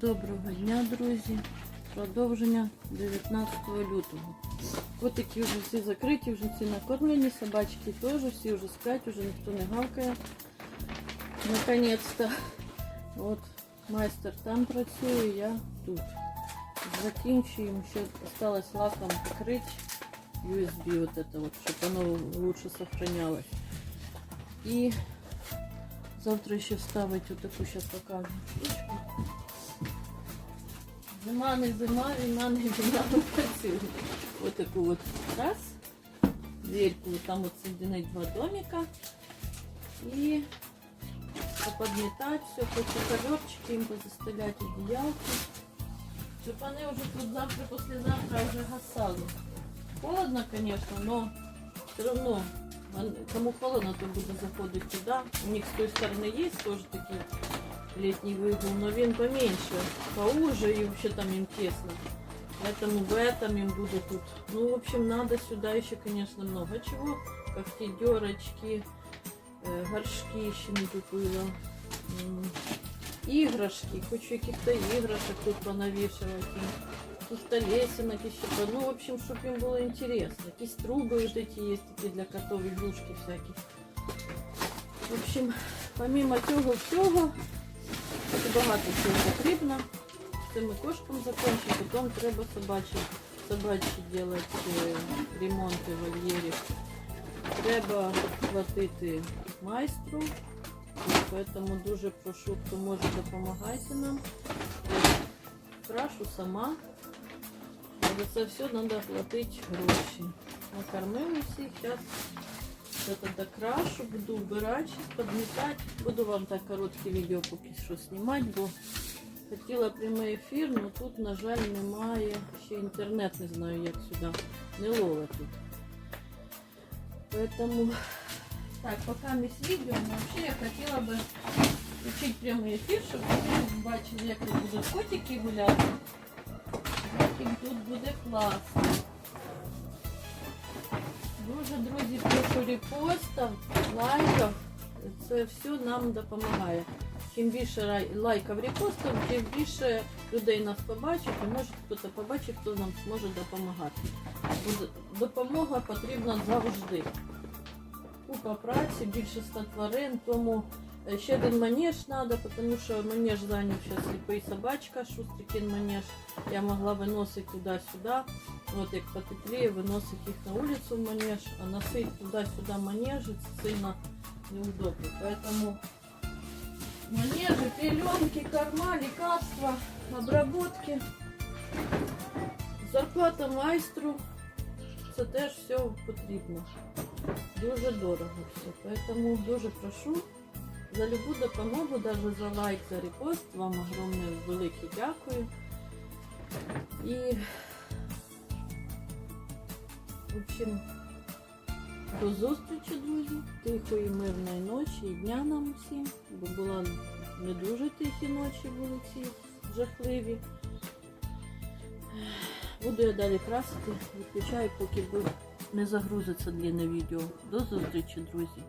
Доброго дня, друзі. Продовження 19 лютого. Котики вже всі закриті, вже всі накормлені, собачки теж, всі вже сплять, вже ніхто не гавкає. Наконець-то. От майстер там працює, я тут. Закінчуємо, ще осталось лаком покрити USB, вот это вот, щоб воно лучше сохранялось. І завтра ще вставити отаку, зараз покажу штучку. Зима не зима, війна не війна, ми працюємо. Ось таку от раз. Дверьку там от соединить два домика. І поподметать все, хочу коробчики им позастелять одеялки. Щоб вони вже тут завтра, послезавтра вже гасали. Холодно, конечно, но все равно кому холодно, то буде заходити туди. У них з тої сторони є теж такі летний выгул, но він поменьше, поуже и вообще там им тесно. Поэтому в этом им буду тут. Ну, в общем, надо сюда еще, конечно, много чего. Когтедерочки, э, горшки еще не купила. М, Играшки, кучу каких-то играшек тут понавешивать. Каких-то лесенок еще. по- Ну, в общем, чтобы им было интересно. Какие трубы вот эти есть такие для котов, игрушки всякие. В общем, помимо всього, це багато чого потрібно. З цими кошком закінчити, потім треба собачі, собачі робити ремонти в вольєрі. Треба платити майстру. Тому дуже прошу, хто може допомагайте нам. Крашу сама. За це все треба платити гроші. Накормили всіх, зараз это докрашу, буду убирать, подметать. Буду вам так коротке відео поки що знімати, бо хотіла прямий ефір, але тут, на жаль, немає. Ще інтернет не знаю, як сюди. Не ловить тут. Поэтому так, пока ми з відео, взагалі я хотіла би включити прямий ефір, щоб ви бачили, як тут будуть котики гуляти. Як тут буде класно. Дуже, друзі, прошу репостів, лайків. Це все нам допомагає. Чим більше лайків, репостів, тим більше людей нас побачить і може хтось побачить, хто нам зможе допомагати. Допомога потрібна завжди. Купа праці, більше 100 тварин, тому е, ще один манеж треба, тому що манеж зайняв зараз сліпий собачка, шустрикін манеж. Я могла виносити туди-сюди. От як потепліє, виносить їх на вулицю в манеж, а носить туди-сюди манежи сильно неудобно. Поэтому манежи, пеленки, корма, лекарства, обработки, зарплата майстру. Це теж все потрібно. Дуже дорого все. Поэтому дуже прошу за любу допомогу, навіть за лайк, за репост. Вам огромне велике дякую. І в общем, до зустрічі, друзі. Тихої, мирної ночі і дня нам усім, бо була не дуже тихі ночі були ці жахливі. Буду я далі красити, виключаю, поки бу- не загрузиться длинне відео. До зустрічі, друзі.